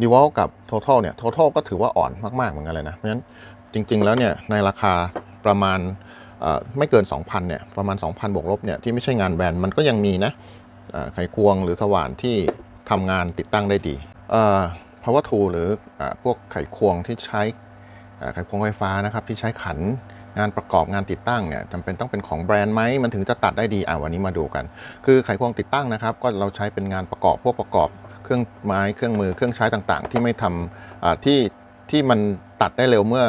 d e v o l กับ Total เนี่ย Total ก็ถือว่าอ่อนมาก ๆ เหมือนกันเลยนะ เพราะฉะนั้นจริง ๆ แล้วเนี่ยในราคาประมาณไม่เกิน 2,000เนี่ยประมาณ 2,000 บวกลบเนี่ยที่ไม่ใช่งานแบรนด์มันก็ยังมีนะไขควงหรือสว่านที่ทำงานติดตั้งได้ดีเอ่อ power tool หรืออพวกไขควงที่ใช้ไขควงไฟฟ้านะครับที่ใช้ขันงานประกอบงานติดตั้งเนี่ยจำเป็นต้องเป็นของแบรนด์ไหมมันถึงจะตัดได้ดีอ่าวันนี้มาดูกัน คือไขควงติดตั้งนะครับ ก็เราใช้เป็นงานประกอบพวกประกอบ เครื่องไม้เครื่องมือเครื่องใช้ต่างๆ ที่ไม่ทำที่ที่มันตัดได้เร็วเมื่อ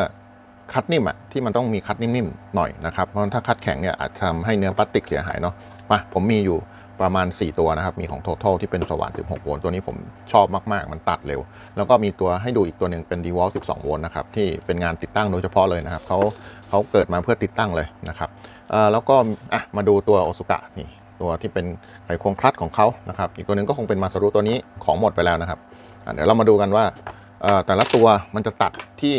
คัดนิ่มอะที่มันต้องมีคัดนิ่มๆหน่อยนะครับเพราะถ้าคัดแข็งเนี่ยอาจทำให้เนื้อพลาสติกเสียหายเนาะมาผมมีอยู่ประมาณ 4 ตัวนะครับ มีของ Total ที่เป็นสว่าน 16 โวลต์ตัวนี้ผมชอบมาก ๆ มันตัดเร็ว แล้วก็มีตัวให้ดูอีกตัวหนึ่งเป็น d e w a l 12 โวลต์นะครับ ที่เป็นงานติดตั้งโดยเฉพาะเลยนะครับเขาเขาเกิดมาเพื่อติดตั้งเลยนะครับแล้วก็อะมาดูตัวโอซุกะนี่ ตัวที่เป็นไขควงคลัตช์ของเขานะครับ อีกตัวหนึ่งก็คงเป็นมาสรุตัวนี้ของหมดไปแล้วนะครับเดี๋ยวเรามาดูกันว่าแต่ละตัวมันจะตัดที่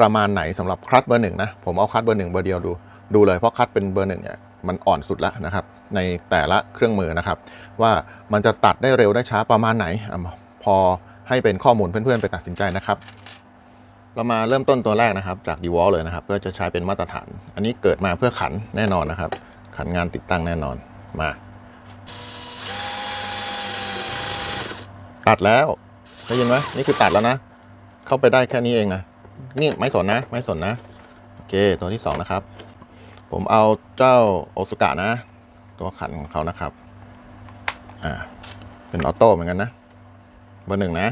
ประมาณไหนสำหรับคลัตช์เบอร์หนึ่งนะผมเอาคลัตช์เบอร์หนึ่งเบอร์เดียวดูดูเลยเพราะคลัตช์เป็นเบอร์หนึ่งเนี่ยมันอ่อนสุดแล้วนะครับ ในแต่ละเครื่องมือนะครับ ว่ามันจะตัดได้เร็วได้ช้าประมาณไหนอพอให้เป็นข้อมูลเพื่อนๆ ไปตัดสินใจนะครับ เรามาเริ่มต้นตัวแรกนะครับ จาก d e w a l เลยนะครับ เพื่อจะใช้เป็นมาตรฐาน อันนี้เกิดมาเพื่อขันแน่นอนนะครับ ขันงานติดตั้งแน่นอน มา ตัดแล้วได้ยินไหมนี่คือตัดแล้วนะ เข้าไปได้แค่นี้เองนะ นี่ไม่สนนะ ไม่สนนะ โอเค ตัวที่สองนะครับ ผมเอาเจ้าโอซุกะนะ ตัวขันของเขานะครับ อ่า เป็นออโต้เหมือนกันนะ เบอร์หนึ่งนะ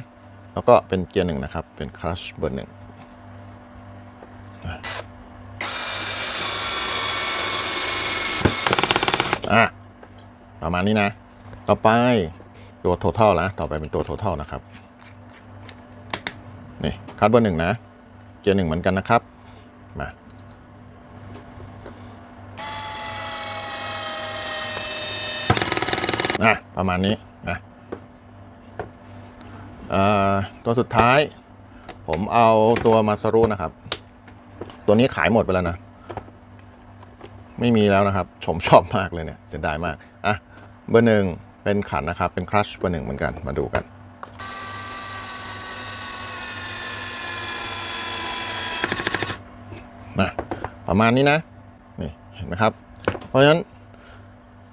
แล้วก็เป็นเกียร์หนึ่งนะครับ เป็นคลัชเบอร์หนึ่งอะ ประมาณนี้นะ ต่อไปตัว total นะ ต่อไปเป็นตัว total นะครับ นี่คัดเบอร์หนึ่งนะ เกียร์หนึ่งเหมือนกันนะครับ มาอะประมาณนี้นะอ่อตัวสุดท้าย ผมเอาตัวมาซารุนะครับ ตัวนี้ขายหมดไปแล้วนะ ไม่มีแล้วนะครับ ผมชอบมากเลยเนี่ย เสียดายมาก อะ เบอร์หนึ่งเป็นขันนะครับ เป็นครัชเบอร์หนึ่งเหมือนกันมาดูกันนะประมาณนี้นะ นี่เห็นไหมครับ เพราะฉะนั้น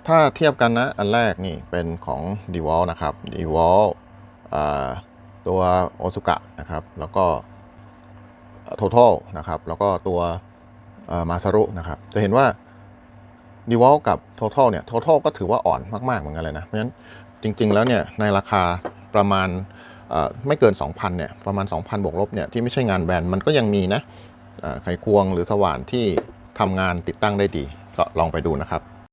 ถ้าเทียบกันนะ อันแรกนี่เป็นของ d e w a l นะครับ d e w a l อ่าตัวโอซุกะนะครับ แล้วก็ Total นะครับ แล้วก็ตัวมาซารุนะครับ จะเห็นว่า ดีวอลกับ Total เนี่ย Total ก็ถือว่าอ่อนมาก ๆ เหมือนกันเลยนะ เพราะฉะนั้นจริง ๆ แล้วเนี่ยในราคาประมาณไม่เกิน 2,000เนี่ยประมาณ 2,000 บวกลบเนี่ยที่ไม่ใช่งานแบรนด์มันก็ยังมีนะไขควงหรือสว่านที่ทำงานติดตั้งได้ดี ก็ลองไปดูนะครับ